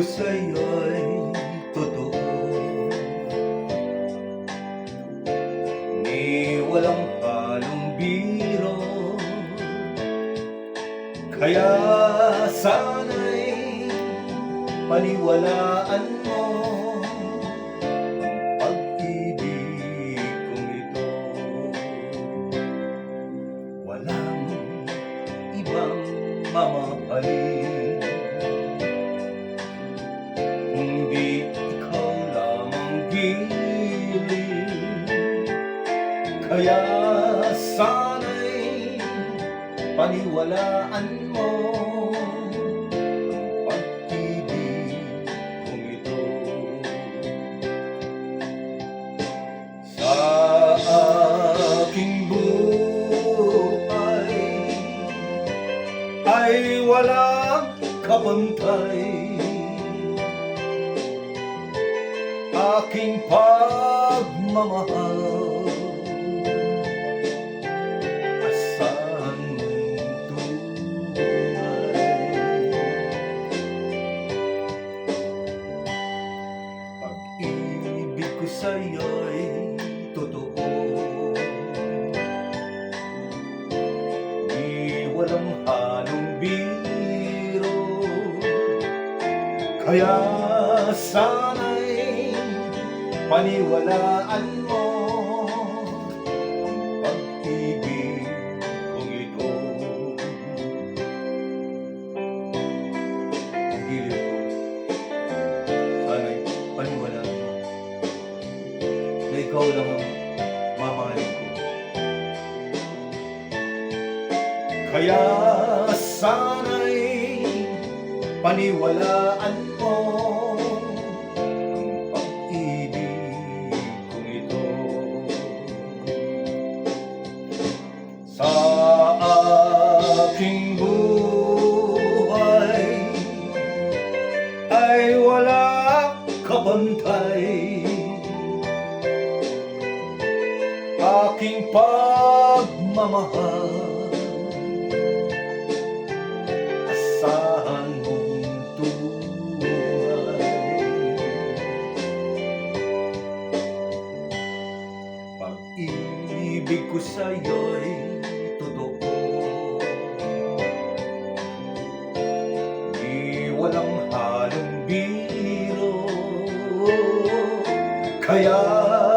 sa'yo'y totoo. Ni walang palong biro. Kaya sana'y paniwalaan mo. Kaya sana'y paniwalaan mo. Pag-ibig kong ito. Sa aking buhay Ay walang kabantay Aking pagmamahal sa'yo'y totoo. Di walang halong biro. Kaya sana'y paniwalaan mo ikaw lang ang mamahalin ko Kaya sana'y paniwalaan mo ang ito. Sa aking buhay ay wala kabantay aking pagmamahal. Asahan mong tunay Pag-ibig ko sa'yo'y totoo. Di walang halong biro. Kaya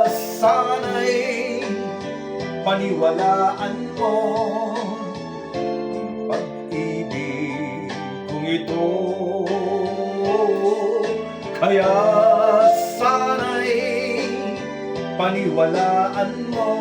sana'y paniwalaan mo. Pag-ibig kong ito. Kaya sana'y paniwalaan mo